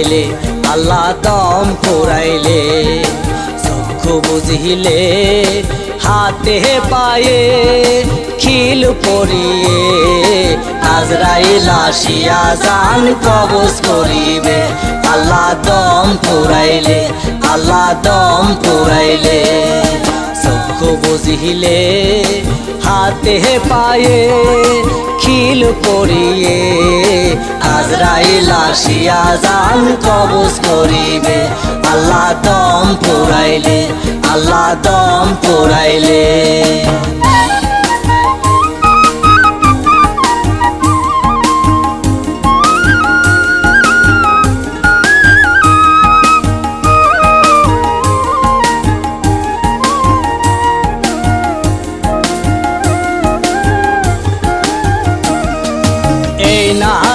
বাড়াইলে আল্লাহ দম ফুরাইলে চক্ষু বুঝিলে, হাতে পায়ে খিল পড়িয়ে আজরাইল আসিয়া জান কবজ করিবে। আল্লাহ দম ফুরাইলে আল্লাহ দম ফুরাইলে চক্ষু বুঝিলে, হাতে পায়ে খিল পরিয়ে আজরাইল আসিয়া জান কবজ করিবে। আল্লাহ দম পুরাইলে, আল্লাহ দম পুরাইলে।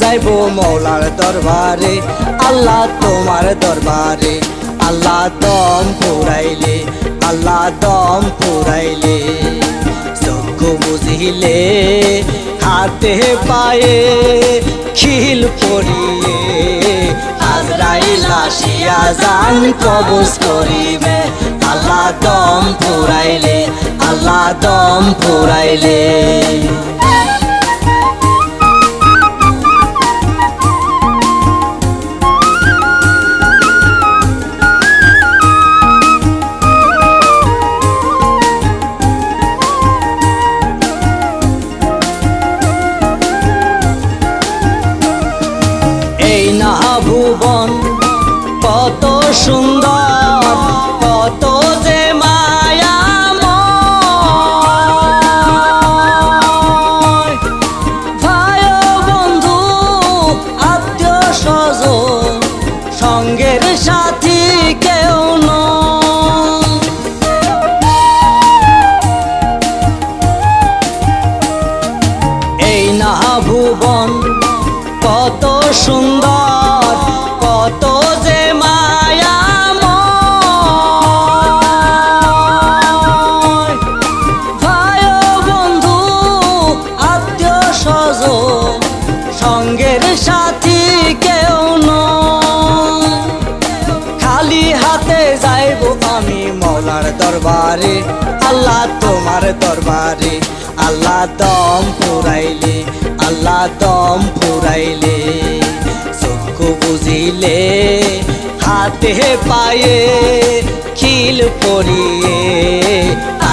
যাইব মৌলার দরবারে। আল্লাহ তোমার দরবারে। আল্লাহ দম পুরাইলে, আল্লাহ দম পুরাইলে। চক্ষু বুঝিলে, হাতে পায়ে খিল আজরাইল আসিয়া জান কবজ করিবে। আল্লাহ দম পুরাইলে, আল্লাহ দম পুরাইলে। সঙ্গের সাথী কেউ এই না ভুবন কত সুন্দর। দরবারে, আল্লাহ তোমার দরবারে, আল্লাহ দম পুরাইলে আল্লাহ দম পুরাইলে চক্ষু বুঝিলে, হাতে পায়ে খিল পরিয়ে,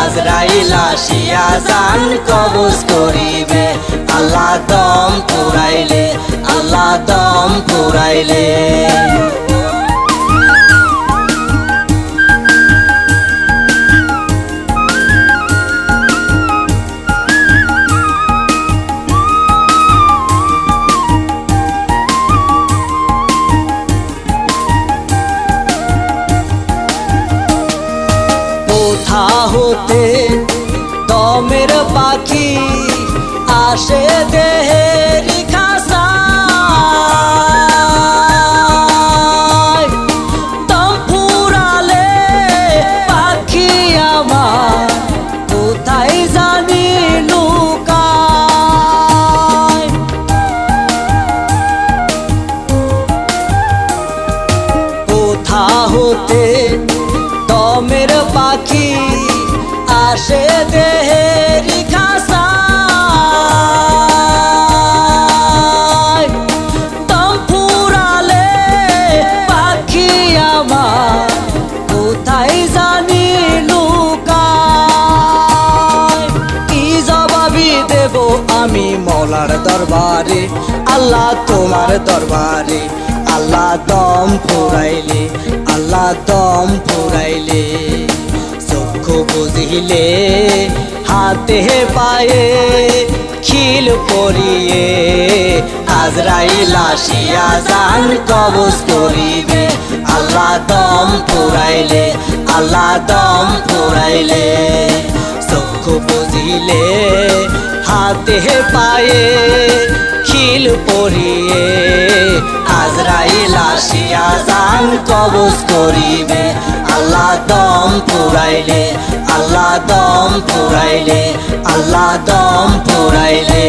আজরাইল আসিয়া জান কবজ করিবে। আল্লাহ দম পুরাইলে আল্লাহ দম পুরাইলে হতে দমের পাখি আসে দেহের মৌলার দরবারে, আল্লাহ তোমার দরবারে, আল্লাহ দম ফুরাইলে আল্লাহ দম ফুরাইলে চক্ষু বুঝিলে, হাতে পায়ে খিল পরিয়ে, আজরাইল আসিয়া জান কবজ করিবে। আল্লাহ দম ফুরাইলে আল্লাহ দম ফুরাইলে চক্ষু বুঝিলে হাতে পায়ে খিল পরিয়ে আজরাইল আসিয়া জান কবজ করিবে। আল্লাহ দম পুরাইলে, আল্লাহ দম পুরাইলে, আল্লাহ দম পুরাইলে।